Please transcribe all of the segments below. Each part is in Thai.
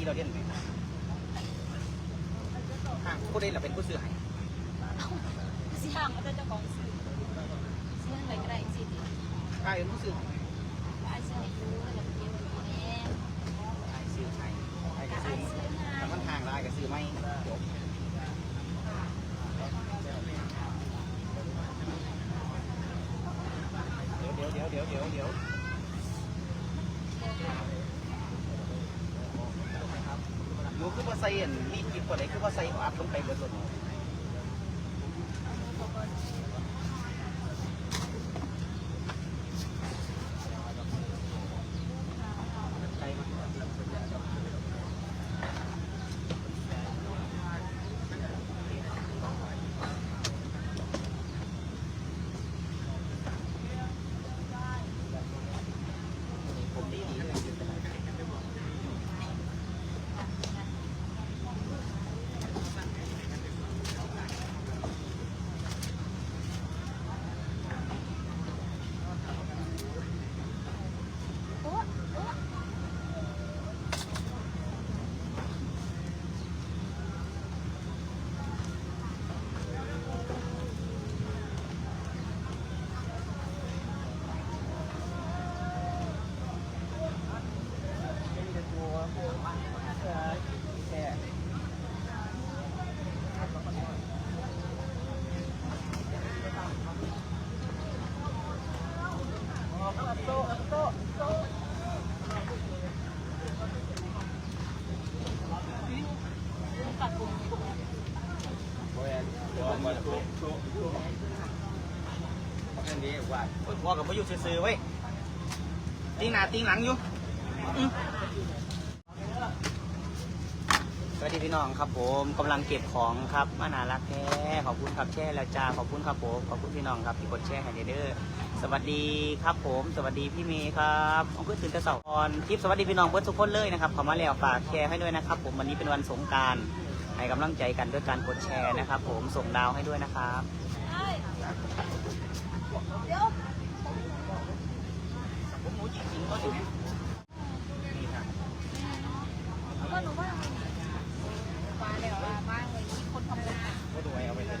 ทีเราเรียนไหมห่างผู้ใดเราเป็นผู้ซื้อให้สิห่างก็จะเจ้าของซื้อซื้ออะไรก็ได้สิดิกลายเป็นผู้ซื้อให้ไอ้ซื้อให้ยูแล้วก็เก็บไว้อยู่นี่ไอ้ซื้อให้ไอ้ซื้อให้แต่มันห่างได้ก็ซื้อไม่จบเดี๋ยวเดี๋ยวเดี๋ยวเดี๋ยวเดี๋ยวหนูคือว่า ใส่อันนี่กินกว่าไหนคือว่าใส่อัดลงไปบนรถยใส่มาผมดีดีเลย โอ๊ะโอ๊ะ ปัดปุ่ม พ่อกับพ่ออยู่ซื้อๆไว้ยติ้งหน้าติ้งหลังอยู่อืมสวัสดีพี่น้องครับผมกำลังเก็บของครับมานารักแท้ขอบคุณครับแช่แล้วจ้าขอบคุณครับผมขอบคุณพี่น้องครับที่กดแชร์ให้เด้อสวัสดีครับผม สวัสดีพี่เมย์ครับขอบคุณตื่นแต่สาร์ออนทิปสวัสดีพี่น้องเพื่อนทุกคนเลยนะครับขอมาแล้วฝากแชร์ให้ด้วยนะครับ ผมวันนี้เป็นวันสงการ ให้กำลังใจกันด้วยการกดแชร์นะครับ ผมส่งดาวให้ด้วยนะครับเดี๋ยวผมหมูจริงๆก็อยู่นี่ครับ ก็หนูว่ามาแล้วมาบ้างเลยนี่คนทำงาน ก็ดูไว้เอาไปเลย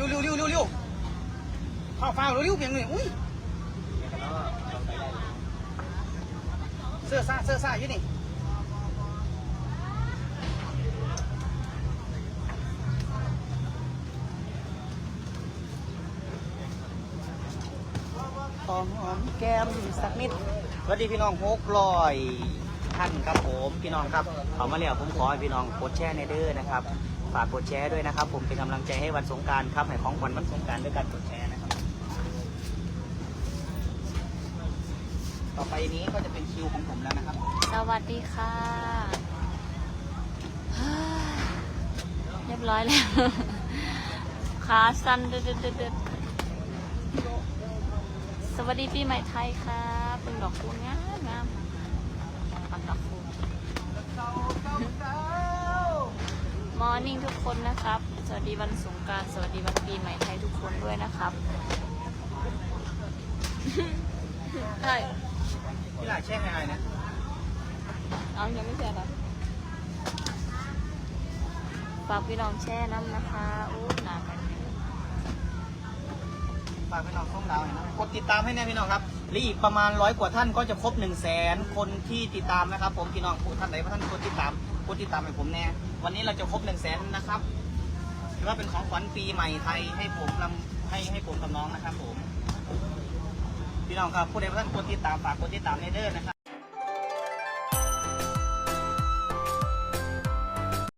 ร็วเร็วเร็วเร็วเร็วข้าวฟ้าวเร็วเร็วเพียงหนึ่งอุ้ยเสื้อซ่าเสื้อซ่าอยู่นี่หอมหอมแก้มสักนิดสวัสดีพี่น้องหกร้อยท่านครับผมพี่น้องครับเขามาแล้วผมขอให้พี่น้องกดแชร์ในเด้อนะครับ ฝากกดแชร์ด้วยนะครับ ผมเป็นกำลังใจให้วันสงการครับให้ของขวัญวันสงการด้วยการกดแชร์นะครับ ต่อไปนี้ก็จะเป็นคิวของผมแล้วนะครับ สวัสดีค่ะเรียบร้อยแล้วขาสั้นเด็ดเด็ดเด็ดสวัสดีปีใหม่ไทยค่ะเป็นดอกคูงามงามปักดอกคู มอร์นิ่งทุกคนนะครับ สวัสดีวันสงกราร สวัสดีวันปีใหม่ไทยทุกคนด้วยนะครับใช่พี่หลายแช่ให้อะไรนะเอายังไม่เสร็จเหรอฝากพี่น้องแช่น้ำนะคะอู้หนากันฝากพี่น้องส่งดาวหน่อยนะกดติดตามให้แน่พี่น้องครับหรืออีกประมาณร้อยกว่าท่านก็จะครบหนึ่งแสนคนที่ติดตามนะครับ ผมพี่น้องผู้ท่านไหนท่านกดติดตาม กดติดตามให้ผมแน่วันนี้เราจะครบหนึ่งแสนนะครับถือว่าเป็นของขวัญปีใหม่ไทยให้ผมนำให้ให้ผมกับน้องนะครับผมพี่น้องครับผู้ใดท่านกดติดตามฝากกดติดตามในเด้อนะครับ